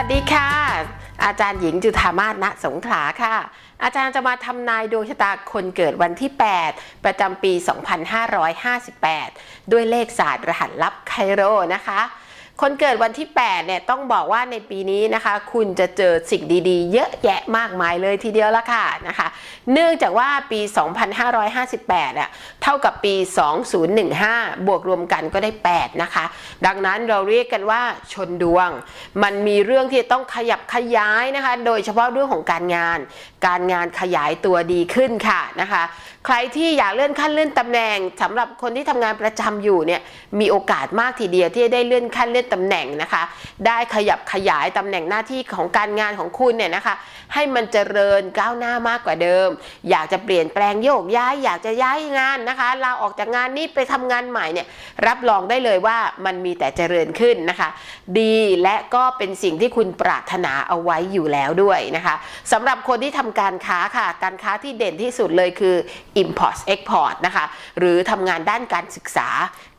วัสดีค่ะ อาจารย์หญิงจุธามาศณสงขลาค่ะ อาจารย์จะมาทำนายดวงชะตาคนเกิดวันที่ 8 ประจำปี 2558 ด้วยเลขศาสตร์รหัสลับไคโรนะคะ คนเกิดวันที่ 8 เนี่ยต้องบอกว่าในปีนี้นะคะ คุณจะเจอสิ่งดีๆ เยอะแยะมากมายเลยทีเดียวละค่ะนะคะ เนื่องจากว่าปี 2558อะเท่ากับปี 2015 บวกรวมกันก็ได้ 8 นะคะ ดังนั้นเราเรียกกันว่าชนดวง มันมีเรื่องที่ต้องขยับขยายนะคะ โดยเฉพาะเรื่องของการงานการงานขยายตัวดีขึ้นค่ะนะคะ ใครที่อยากเลื่อนขั้นเลื่อนตำแหน่งสำหรับคนที่ทำงานประจำอยู่เนี่ยมีโอกาสมากทีเดียวที่จะได้เลื่อนขั้นเลื่อนตำแหน่งนะคะ ได้ขยับขยายตำแหน่งหน้าที่ของการงานของคุณเนี่ยนะคะ ให้มันเจริญก้าวหน้ามากกว่าเดิม อยากจะเปลี่ยนแปลงโยกย้าย อยากจะย้ายงานนะคะลาออกจากงานนี้ไปทำงานใหม่เนี่ยรับรองได้เลยว่ามันมีแต่เจริญขึ้นนะคะ ดีและก็เป็นสิ่งที่คุณปรารถนาเอาไว้อยู่แล้วด้วยนะคะสำหรับคนที่ทำการค้าค่ะ การค้าที่เด่นที่สุดเลยคือ import export นะคะ หรือทำงานด้านการศึกษา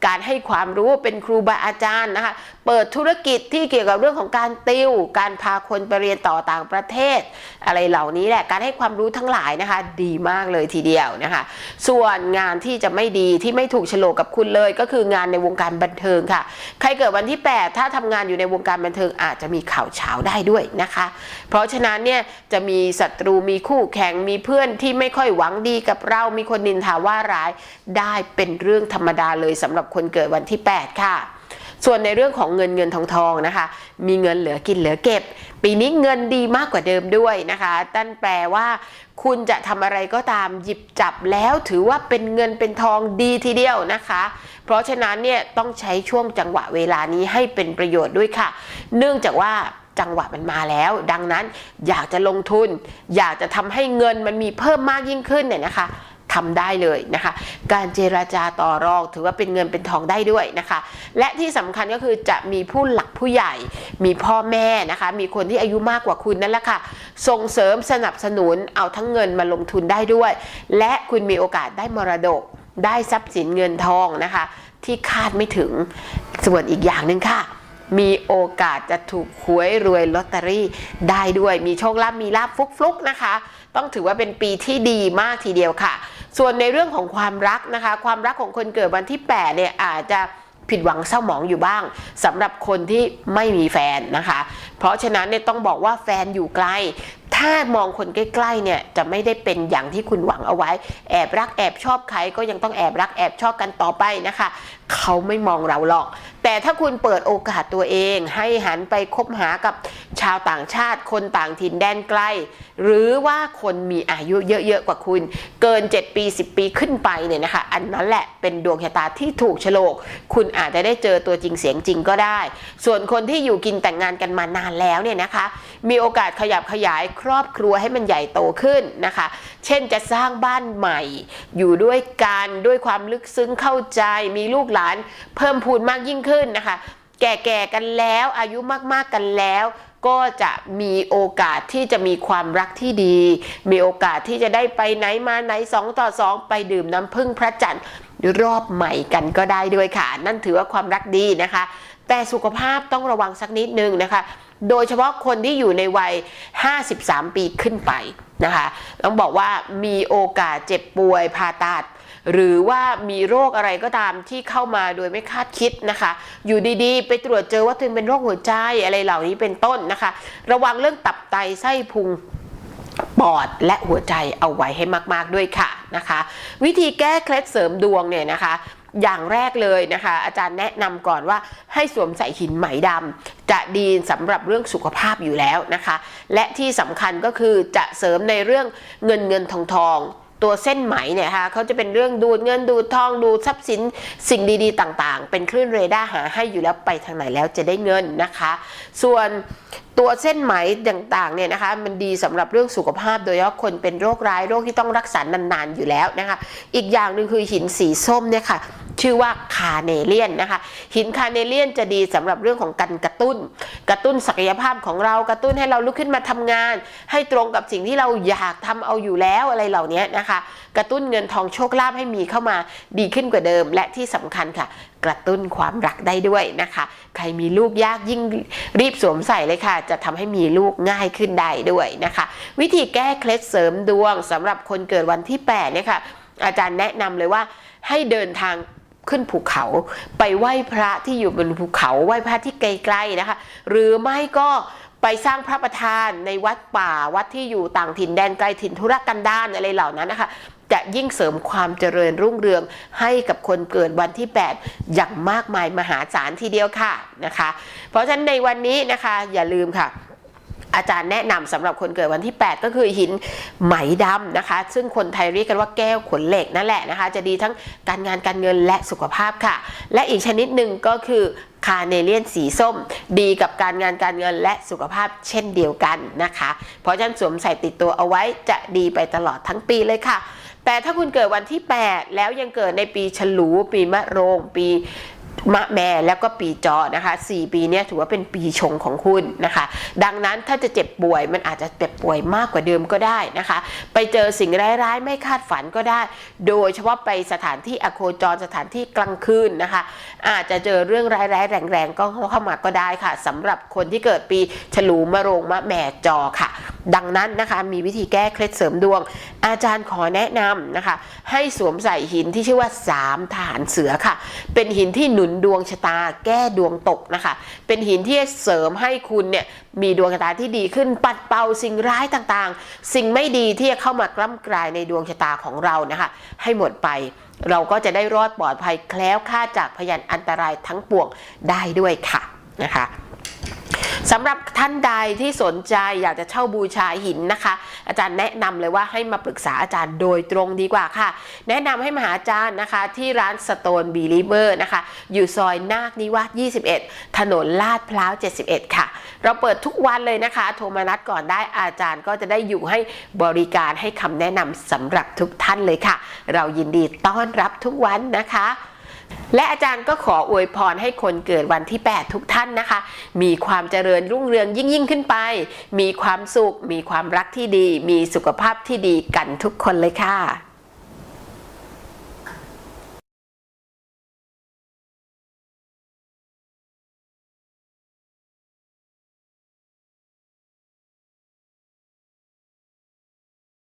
การให้ความรู้เป็นครูบาอาจารย์นะคะ เปิดธุรกิจที่เกี่ยวกับเรื่องของการติว การพาคนไปเรียนต่อต่างประเทศ อะไรเหล่านี้แหละ การให้ความรู้ทั้งหลายนะคะ ดีมากเลยทีเดียวนะคะ ส่วนงานที่จะไม่ดีที่ไม่ถูกโฉลกกับคุณเลย ก็คืองานในวงการบันเทิงค่ะ ใครเกิดวันที่ 8 ถ้าทำงานอยู่ในวงการบันเทิงอาจจะมีข่าวเช้าได้ด้วยนะคะ เพราะฉะนั้นเนี่ยจะมีศัตรูมีคู่แข่งมีเพื่อนที่ไม่ค่อยหวังดีกับเรามีคนนินทาว่าร้ายได้เป็นเรื่องธรรมดาเลยสำหรับคนเกิดวันที่ 8 ค่ะส่วนในเรื่องของเงินเงินทองทองนะคะ มีเงินเหลือกินเหลือเก็บ ปีนี้เงินดีมากกว่าเดิมด้วยนะคะนั่นแปลว่า คุณจะทำอะไรก็ตามหยิบจับแล้วถือว่าเป็นเงินเป็นทองดีทีเดียวนะคะ เพราะฉะนั้นเนี่ยต้องใช้ช่วงจังหวะเวลานี้ให้เป็นประโยชน์ด้วยค่ะ เนื่องจากว่า จังหวะมันมาแล้ว ดังนั้นอยากจะลงทุน อยากจะทำให้เงินมันมีเพิ่มมากยิ่งขึ้นเนี่ยนะคะทำได้เลยนะคะ การเจราจาต่อรองถือว่าเป็นเงินเป็นทองได้ด้วยนะคะ และที่สำคัญก็คือจะมีผู้หลักผู้ใหญ่ มีพ่อแม่นะคะ มีคนที่อายุมากกว่าคุณนั่นแหละค่ะ ส่งเสริมสนับสนุนเอาทั้งเงินมาลงทุนได้ด้วย และคุณมีโอกาสได้มรดก ได้ทรัพย์สินเงินทองนะคะ ที่คาดไม่ถึงส่วนอีกอย่างหนึ่งค่ะ มีโอกาสจะถูกหวยรวยลอตเตอรี่ได้ด้วยมีโชคลาภมีลาภฟลุกๆนะคะ ต้องถือว่าเป็นปีที่ดีมากทีเดียวค่ะ ส่วนในเรื่องของความรักนะคะ ความรักของคนเกิดวันที่8เนี่ยอาจจะผิดหวังเศร้าหมองอยู่บ้างสำหรับคนที่ไม่มีแฟนนะคะ เพราะฉะนั้นเนี่ยต้องบอกว่าแฟนอยู่ไกล ถ้ามองคนใกล้ๆเนี่ยจะไม่ได้เป็นอย่างที่คุณหวังเอาไว้ แอบรักแอบชอบใครก็ยังต้องแอบรักแอบชอบกันต่อไปนะคะ เขาไม่มองเราหรอกแต่ถ้าคุณเปิดโอกาสตัวเองให้หันไปคบหากับชาวต่างชาติ คนต่างถิ่นแดนไกลหรือว่าคนมีอายุเยอะๆกว่าคุณ เกิน 7 ปี 10 ปีขึ้นไปเนี่ยนะคะ อันนั้นแหละเป็นดวงชะตาที่ถูกโฉลก คุณอาจจะได้เจอตัวจริงเสียงจริงก็ได้ ส่วนคนที่อยู่กินแต่งงานกันมานานแล้วเนี่ยนะคะ มีโอกาสขยับขยายครอบครัวให้มันใหญ่โตขึ้นนะคะ เช่นจะสร้างบ้านใหม่ อยู่ด้วยกันด้วยความลึกซึ้งเข้าใจ มีลูกหลานเพิ่มพูนมากยิ่งขึ้นนะคะ แก่ๆกันแล้วอายุมากๆกันแล้วก็จะมีโอกาสที่จะมีความรักที่ดี มีโอกาสที่จะได้ไปไหนมาไหนสองต่อสองไปดื่มน้ำพึ่งพระจันทร์รอบใหม่กันก็ได้ด้วยค่ะ นั่นถือว่าความรักดีนะคะ แต่สุขภาพต้องระวังสักนิดนึงนะคะ โดยเฉพาะคนที่อยู่ในวัย 53 ปีขึ้นไปนะคะ ต้องบอกว่ามีโอกาสเจ็บป่วยผ่าตัด หรือว่ามีโรคอะไรก็ตามที่เข้ามาโดยไม่คาดคิดนะคะ อยู่ดีๆ ไปตรวจเจอว่าตัวเองเป็นโรคหัวใจอะไรเหล่านี้เป็นต้นนะคะ ระวังเรื่องตับไตไส้พุงปอดและหัวใจเอาไว้ให้มาก ๆด้วยค่ะนะคะ วิธีแก้เคล็ดเสริมดวงเนี่ยนะคะอย่างแรกเลยนะคะ อาจารย์แนะนำก่อนว่าให้สวมใส่หินไหมดำจะดีสำหรับเรื่องสุขภาพอยู่แล้วนะคะ และที่สำคัญก็คือจะเสริมในเรื่องเงินเงินทองทอง ตัวเส้นไหมเนี่ยค่ะเขาจะเป็นเรื่องดูดเงินดูดทองดูทรัพย์สินสิ่งดีๆ ต่างๆ เป็นคลื่นเรดาร์หาให้อยู่แล้วไปทางไหนแล้วจะได้เงินนะคะ ส่วน ตัวเส้นไหมต่างๆเนี่ยนะคะมันดีสำหรับเรื่องสุขภาพโดยเฉพาะคนเป็นโรคร้ายโรคที่ต้องรักษานานๆอยู่แล้วนะคะ อีกอย่างหนึ่งคือหินสีส้มเนี่ยค่ะ ชื่อว่าคาเนเลียนนะคะ หินคาเนเลียนจะดีสำหรับเรื่องของการกระตุ้น กระตุ้นศักยภาพของเรากระตุ้นให้เราลุกขึ้นมาทำงาน ให้ตรงกับสิ่งที่เราอยากทำเอาอยู่แล้วอะไรเหล่านี้นะคะ กระตุ้นเงินทองโชคลาภให้มีเข้ามาดีขึ้นกว่าเดิม และที่สำคัญค่ะ กระตุ้นความรักได้ด้วยนะคะ ใครมีลูกยากยิ่งรีบสวมใส่เลยค่ะ จะทำให้มีลูกง่ายขึ้นได้ด้วยนะคะ วิธีแก้เคล็ดเสริมดวงสำหรับคนเกิดวันที่8เนี่ยค่ะอาจารย์แนะนำเลยว่าให้เดินทางขึ้นภูเขาไปไหว้พระที่อยู่บนภูเขาไหว้พระที่ไกลๆนะคะ หรือไม่ก็ไปสร้างพระประธานในวัดป่าวัดที่อยู่ต่างถิ่นแดนไกลถิ่นธุรกันดารอะไรเหล่านั้นนะคะ จะยิ่งเสริมความเจริญรุ่งเรืองให้กับคนเกิดวันที่ 8 อย่างมากมายมหาศาลทีเดียวค่ะนะคะ เพราะฉะนั้นในวันนี้นะคะอย่าลืมค่ะอาจารย์แนะนำสำหรับคนเกิดวันที่ 8 ก็คือหินไหมดำนะคะ ซึ่งคนไทยเรียกกันว่าแก้วขนเหล็กนั่นแหละนะคะ จะดีทั้งการงานการเงินและสุขภาพค่ะ และอีกชนิดหนึ่งก็คือคาเนเลียนสีส้ม ดีกับการงานการเงินและสุขภาพเช่นเดียวกันนะคะ เพราะฉะนั้นสวมใส่ติดตัวเอาไว้จะดีไปตลอดทั้งปีเลยค่ะ แต่ถ้าคุณเกิดวันที่ 8 แล้วยังเกิดในปีฉลู ปีมะโรง ปีมะแม่แล้วก็ปีจอนะคะ4ปีนี้ถือว่าเป็นปีชงของคุณนะคะ ดังนั้นถ้าจะเจ็บป่วยมันอาจจะเจ็บป่วยมากกว่าเดิมก็ได้นะคะ ไปเจอสิ่งร้ายๆ ไม่คาดฝันก็ได้ โดยเฉพาะไปสถานที่อโคจรสถานที่กลางคืนนะคะ อาจจะเจอเรื่องร้ายๆแรงๆก็เข้ามาก็ได้ค่ะสำหรับคนที่เกิดปีฉลูมะโรงมะแม่จอค่ะ ดังนั้นนะคะมีวิธีแก้เคล็ดเสริมดวง อาจารย์ขอแนะนำนะคะ ให้สวมใส่หินที่ชื่อว่าสามฐานเสือค่ะ เป็นหินที่หนุนดวงชะตาแก้ดวงตกนะคะ เป็นหินที่เสริมให้คุณเนี่ยมีดวงชะตาที่ดีขึ้นปัดเป่าสิ่งร้ายต่างๆ สิ่งไม่ดีที่จะเข้ามากล้ำกลายในดวงชะตาของเรานะคะ ให้หมดไปเราก็จะได้รอดปลอดภัยแคล้วคลาดจากพยานอันตรายทั้งปวงได้ด้วยค่ะนะคะ สำหรับท่านใดที่สนใจอยากจะเช่าบูชาหินนะคะ อาจารย์แนะนำเลยว่าให้มาปรึกษาอาจารย์โดยตรงดีกว่าค่ะ แนะนำให้มาหาอาจารย์นะคะที่ร้าน Stone Believer นะคะ อยู่ซอยนาคนิวาส21 ถนนลาดพร้าว 71 ค่ะ เราเปิดทุกวันเลยนะคะ โทรมานัดก่อนได้อาจารย์ก็จะได้อยู่ให้บริการให้คำแนะนำสำหรับทุกท่านเลยค่ะ เรายินดีต้อนรับทุกวันนะคะ และอาจารย์ก็ขออวยพรให้คนเกิดวันที่ 8 ทุกท่านนะคะ มีความเจริญรุ่งเรืองยิ่งยิ่งขึ้นไป มีความสุข มีความรักที่ดี มีสุขภาพที่ดีกันทุกคนเลยค่ะ